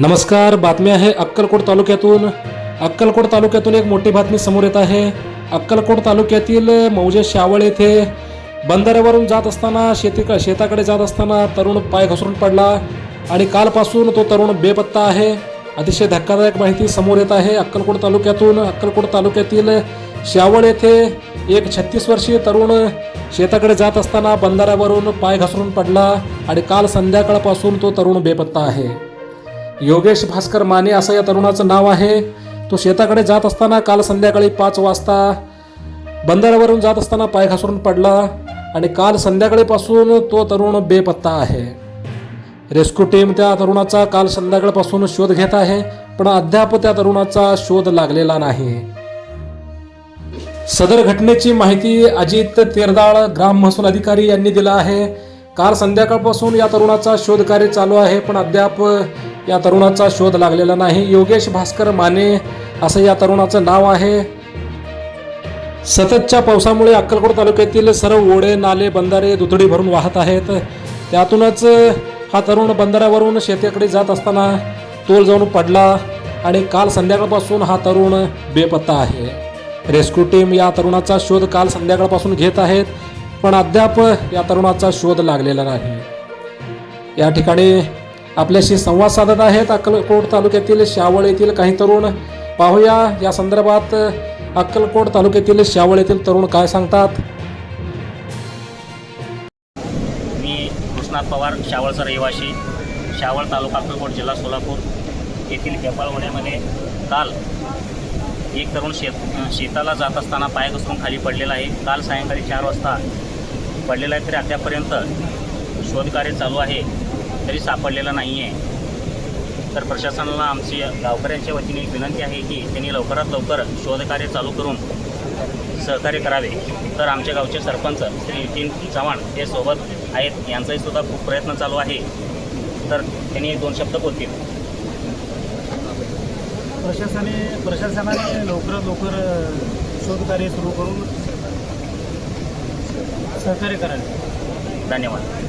नमस्कार बातमी आहे अक्कलकोट तालुक्यातून. अक्कलकोट तालुक्यातून एक मोठी बातमी समोर येत आहे. अक्कलकोट तालुक्यातील मौजे शावळ येथे बंधाऱ्यावरून जात असताना शेती शेताकडे जात असताना तरुण पाय घसरून पडला आणि कालपासून तो तरुण बेपत्ता आहे. अतिशय धक्कादायक माहिती समोर येत आहे अक्कलकोट तालुक्यातून. अक्कलकोट तालुक्यातील शावळ येथे एक छत्तीस वर्षीय तरुण शेताकडे जात असताना बंधाऱ्यावरून पाय घसरून पडला आणि काल संध्याकाळपासून तो तरुण बेपत्ता आहे. योगेश भास्कर माने असं या तरुणाचं नाव आहे. तो शेताकडे जात असताना काल संध्याकाळी पाच वाजता बंदरावरून जात असताना पाय घासरून पडला आणि काल संध्याकाळीपासून तो तरुण बेपत्ता आहे. रेस्क्यू टीम त्या तरुणाचा काल संध्याकाळपासून शोध घेत आहे पण अद्याप त्या तरुणाचा शोध लागलेला नाही. सदर घटनेची माहिती अजित तेरदाळ ग्राम महसूल अधिकारी यांनी दिला आहे. काल संध्याकाळपासून या तरुणाचा शोध कार्य चालू आहे पण अद्याप या तरुणाचा शोध लागलेला नाही. योगेश भास्कर माने असं या तरुणाचं नाव आहे. सततच्या पावसामुळे अक्कलकोट तालुक्यातील सर्व ओढे नाले बंधारे दुथडी भरून वाहत आहेत. त्यातूनच हा तरुण बंधाऱ्यावरून शेतीकडे जात असताना तोल जाऊन पडला आणि काल संध्याकाळपासून हा तरुण बेपत्ता आहे. रेस्क्यू टीम या तरुणाचा शोध काल संध्याकाळपासून घेत आहेत पण अद्याप या तरुणाचा शोध लागलेला नाही. या ठिकाणी आपल्याशी संवाद साधत आहेत अक्कलकोट तालुक्यातील शावळ येथील काही तरुण. पाहूया या संदर्भात अक्कलकोट तालुक्यातील शावळ येथील तरुण काय सांगतात? मी कृष्णात पवार शावळचा रहिवासी शावळ तालुका अक्कलकोट जिल्हा सोलापूर येथील हेपाळवण्यामध्ये काल एक तरुण शेत शेताला जात असताना पाय घसरून खाली पडलेला आहे. काल सायंकाळी चार वाजता पडलेला आहे तरी अद्यापर्यंत शोधकार्य चालू आहे. तरी सापडलेला नाही आहे तर प्रशासनाला आमची गावकऱ्यांच्या वतीने एक विनंती आहे की त्यांनी लवकरात लवकर शोधकार्य चालू करून सहकार्य करावे. तर आमच्या गावचे सरपंच श्री नितीन चव्हाण हे सोबत आहेत. यांचाही सुद्धा खूप प्रयत्न चालू आहे. तर त्यांनी दोन शब्द बोलतील. प्रशासनाने प्रशासनाने लवकरात लवकर शोधकार्य सुरू करून सहकार्य करावे. धन्यवाद.